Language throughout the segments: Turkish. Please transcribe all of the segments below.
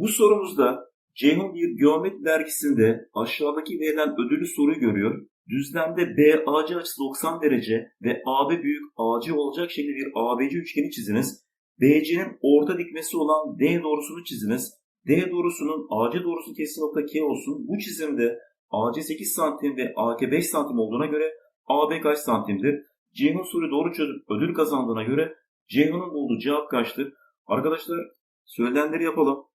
Bu sorumuzda Ceyhun bir geometri dergisinde aşağıdaki verilen ödüllü soruyu görüyor. Düzlemde BAC açısı 90 derece ve AB büyük AC olacak şekilde bir ABC üçgeni çiziniz. BC'nin orta dikmesi olan D doğrusunu çiziniz. D doğrusunun AC doğrusu kesişim nokta K olsun. Bu çizimde AC 8 santim ve AK 5 santim olduğuna göre AB kaç santimdir? Ceyhun soruyu doğru çözüp ödül kazandığına göre Ceyhun'un bulduğu cevap kaçtır? Arkadaşlar söylenenleri yapalım.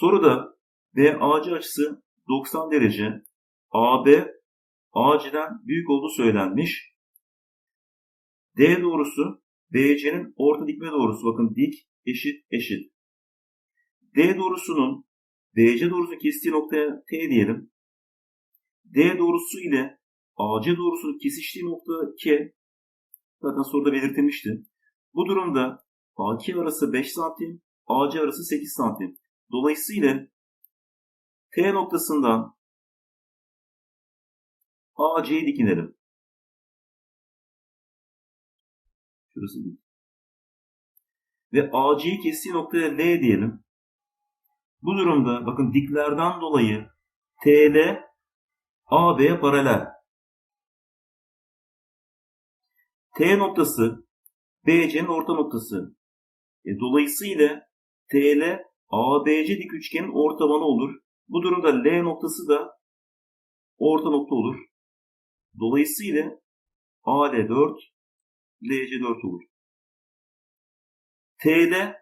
Soruda BAC açısı 90 derece, AB AC'den büyük olduğu söylenmiş. D doğrusu BC'nin orta dikme doğrusu. Bakın dik eşit eşit. D doğrusunun BC doğrusu kestiği noktaya T diyelim. D doğrusu ile AC doğrusunun kesiştiği nokta K. Zaten soruda belirtilmişti. Bu durumda AK arası 5 santim, AC arası 8 santim. Dolayısıyla T noktasından AC'ye dikinelim. Şurası dik. Ve AC'yi kestiği noktaya L diyelim. Bu durumda bakın diklerden dolayı TL AB'ye paralel. T noktası BC'nin orta noktası. E, dolayısıyla TL ABC dik üçgenin ortabanı olur. Bu durumda L noktası da orta nokta olur. Dolayısıyla AL 4, LC 4 olur. TL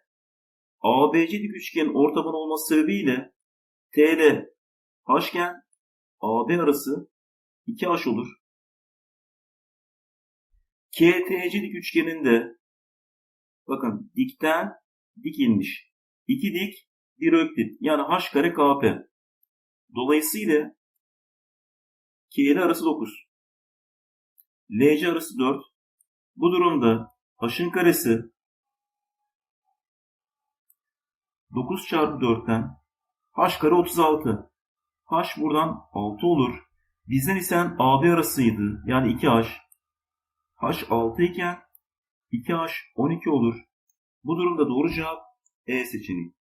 ABC dik üçgenin ortabanı olması sebebiyle TL haşgen AB arası 2H olur. KTC dik üçgeninde bakın dikten dik inmiş. 2 dik, 1 öklit. Yani h kare kp. Dolayısıyla k ile arası 9. LC arası 4. Bu durumda h'ın karesi 9 çarpı 4'ten h kare 36. h buradan 6 olur. Bizden isen AB arasıydı. Yani 2h. h 6 iken 2h 12 olur. Bu durumda doğru cevap E seçeneği.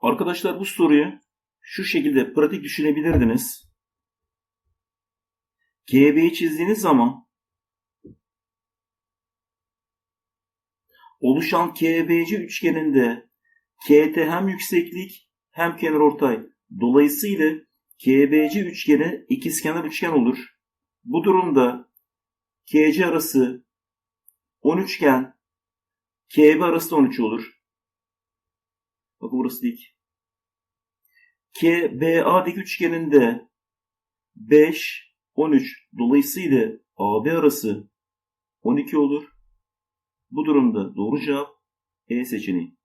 Arkadaşlar bu soruyu şu şekilde pratik düşünebilirdiniz. GB'yi çizdiğiniz zaman oluşan KBC üçgeninde KT hem yükseklik hem kenarortay. Dolayısıyla KBC üçgeni ikizkenar üçgen olur. Bu durumda KC arası 13 iken KB arası da 13 olur. Bakın burası dik. KBA dik üçgeninde 5, 13 dolayısıyla AB arası 12 olur. Bu durumda doğru cevap E seçeneği.